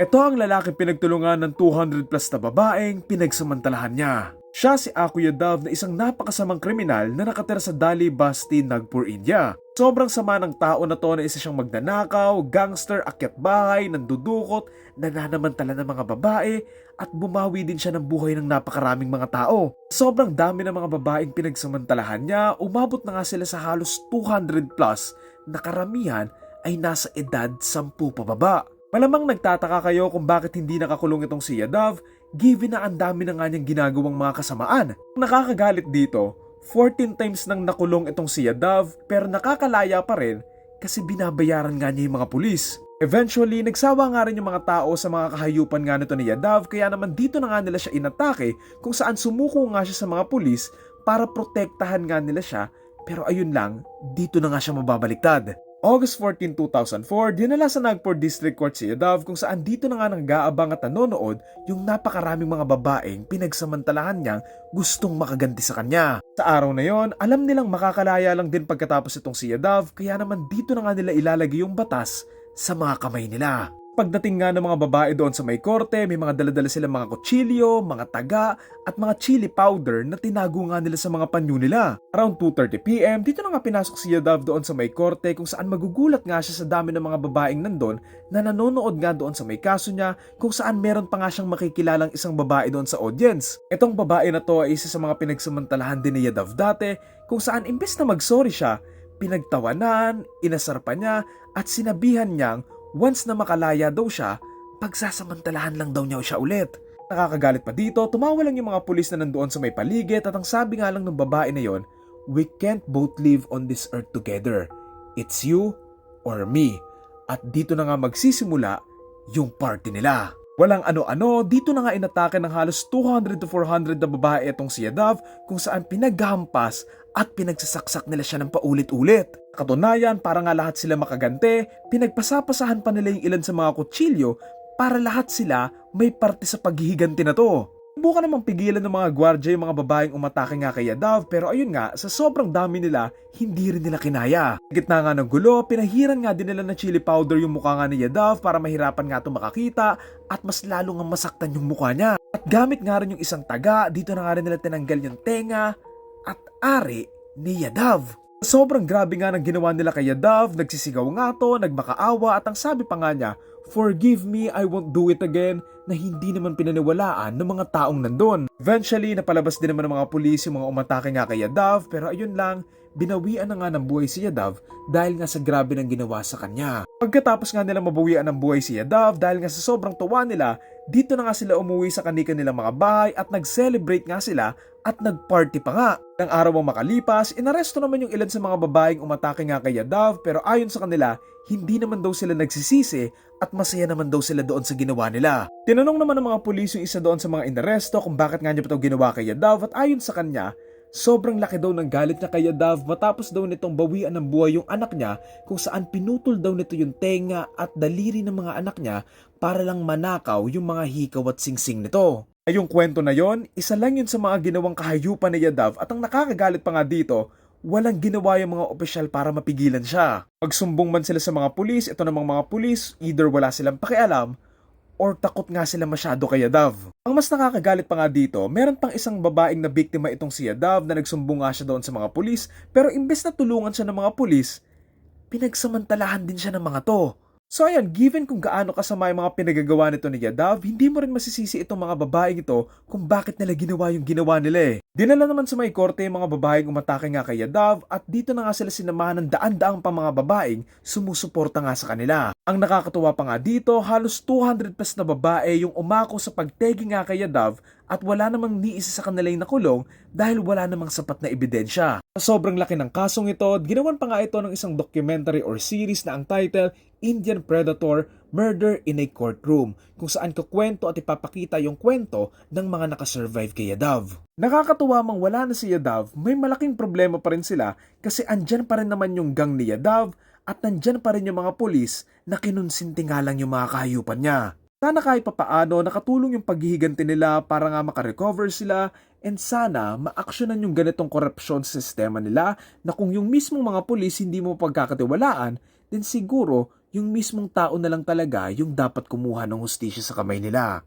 Ito ang lalaking pinagtulungan ng 200 plus na babaeng pinagsamantalahan niya. Siya si Akuya Dove na isang napakasamang kriminal na nakatira sa Dali Basti, Nagpur, India. Sobrang sama ng tao na to na isa siyang magnanakaw, gangster, akyat bahay, nandudukot, nananamantala ng mga babae, at bumawi din siya ng buhay ng napakaraming mga tao. Sobrang dami ng mga babaeng pinagsamantalahan niya, umabot na nga sila sa halos 200 plus na karamihan ay nasa edad 10 pababa. Malamang nagtataka kayo kung bakit hindi nakakulong itong si Yadav given na ang dami na nga niyang ginagawang mga kasamaan. Nakakagalit dito, 14 times nang nakulong itong si Yadav pero nakakalaya pa rin kasi binabayaran nga niya yung mga pulis. Eventually, nagsawa nga rin yung mga tao sa mga kahayupan nga nito ni Yadav kaya naman dito na nga nila siya inatake kung saan sumuko nga siya sa mga pulis para protektahan nga nila siya pero ayun lang, dito na nga siya mababaliktad. August 14, 2004, dinala sa Nagpur District Court si Yadav kung saan dito na nga nag-aabang at nanonood yung napakaraming mga babaeng pinagsamantalahan niyang gustong makaganti sa kanya. Sa araw na yon, alam nilang makakalaya lang din pagkatapos itong si Yadav kaya naman dito na nga nila ilalagay yung batas sa mga kamay nila. Pagdating nga ng mga babae doon sa may korte, may mga daladala silang mga kutsilyo, mga taga, at mga chili powder na tinago nga nila sa mga panyo nila. Around 2.30pm, dito na nga pinasok si Yadav doon sa may korte kung saan magugulat nga siya sa dami ng mga babaeng nandun na nanonood nga doon sa may kaso niya kung saan meron pa nga siyang makikilalang isang babae doon sa audience. Itong babae na to ay isa sa mga pinagsamantalahan din ni Yadav dati kung saan imbes na mag-sorry siya, pinagtawanan, inasar pa niya at sinabihan niyang once na makalaya daw siya, pagsasamantalahan lang daw niya siya ulit. Nakakagalit pa dito, tumawa lang yung mga pulis na nandoon sa may paligid at ang sabi nga lang ng babae na yon, We can't both live on this earth together. It's you or me. At dito na nga magsisimula yung party nila. Walang ano-ano, dito na nga inatake ng halos 200 to 400 na babae itong si Yadav kung saan pinaghampas at pinagsasaksak nila siya ng paulit-ulit. Katunayan, para nga lahat sila makagante, pinagpasapasahan pa nila yung ilan sa mga kutsilyo para lahat sila may parte sa paghihiganti na to. Bukan namang pigilan ng mga gwardya yung mga babaeng umatake nga kay Yadav pero ayun nga, sa sobrang dami nila, hindi rin nila kinaya. Gitna nga ng gulo, pinahiran nga din nila ng chili powder yung mukha nga ni Yadav para mahirapan nga ito makakita at mas lalo nga masaktan yung mukha niya. At gamit nga rin yung isang taga, dito na nga rin nila tinanggal yung tenga ari ni Yadav. Sobrang grabe nga ng ginawa nila kay Yadav, nagsisigaw nga to, nagmakaawa at ang sabi pa nga niya, Forgive me, I won't do it again, na hindi naman pinaniwalaan ng mga taong nandun. Eventually, napalabas din naman ng mga pulis yung mga umatake nga kay Yadav, pero ayun lang, binawian na nga ng buhay si Yadav dahil nga sa grabe ng ginawa sa kanya. Pagkatapos nga nila mabawian ng buhay si Yadav dahil nga sa sobrang tuwa nila, dito na nga sila umuwi sa kanika nilang mga bahay at nag-celebrate nga sila at nag-party pa nga. Nang araw ang makalipas, inaresto naman yung ilan sa mga babaeng umatake nga kay Yadav pero ayon sa kanila, hindi naman daw sila nagsisisi at masaya naman daw sila doon sa ginawa nila. Tinanong naman ng mga pulis yung isa doon sa mga inaresto kung bakit nga niya pa ginawa kay Yadav at ayon sa kanya, Sobrang laki daw ng galit niya kay Yadav matapos daw nitong bawian ng buhay yung anak niya kung saan pinutol daw nito yung tenga at daliri ng mga anak niya para lang manakaw yung mga hikaw at singsing nito. Ay yung kwento na yon, isa lang yun sa mga ginawang kahayupan ni Yadav at ang nakakagalit pa nga dito, walang ginawa yung mga opisyal para mapigilan siya. Pagsumbong man sila sa mga pulis, ito namang mga pulis, either wala silang pakialam or takot nga sila masyado kay Yadav. Ang mas nakakagalit pa nga dito, meron pang isang babaeng na biktima itong si Yadav na nagsumbong nga siya doon sa mga pulis pero imbes na tulungan siya ng mga pulis, pinagsamantalahan din siya ng mga to. So ayan, given kung gaano kasama yung mga pinagagawa nito ni Yadav, hindi mo rin masisisi itong mga babaeng ito kung bakit nila ginawa yung ginawa nila eh. Dinala naman sa may korte yung mga babaeng umatake nga kay Yadav at dito na nga sila sinamahan ng daan-daang pa mga babaeng sumusuporta nga sa kanila. Ang nakakatuwa pa nga dito, halos 200 plus na babae yung umako sa pagtegi nga kay Yadav at wala namang ni isa sa kanila yung nakulong dahil wala namang sapat na ebidensya. Sobrang laki ng kasong ito, ginawan pa nga ito ng isang documentary or series na ang title Indian Predator Murder in a Courtroom kung saan kukwento at ipapakita yung kwento ng mga nakasurvive kay Yadav. Nakakatuwa mang wala na si Yadav, may malaking problema pa rin sila kasi andyan pa rin naman yung gang ni Yadav at nandyan pa rin yung mga pulis na kinunsinti nga lang yung mga kahayupan niya. Sana kahit papaano nakatulong yung paghihiganti nila para nga makarecover sila and sana maaksyonan yung ganitong korupsyon sa sistema nila na kung yung mismong mga pulis hindi mo pagkakatiwalaan, then siguro yung mismong tao na lang talaga yung dapat kumuha ng hustisya sa kamay nila.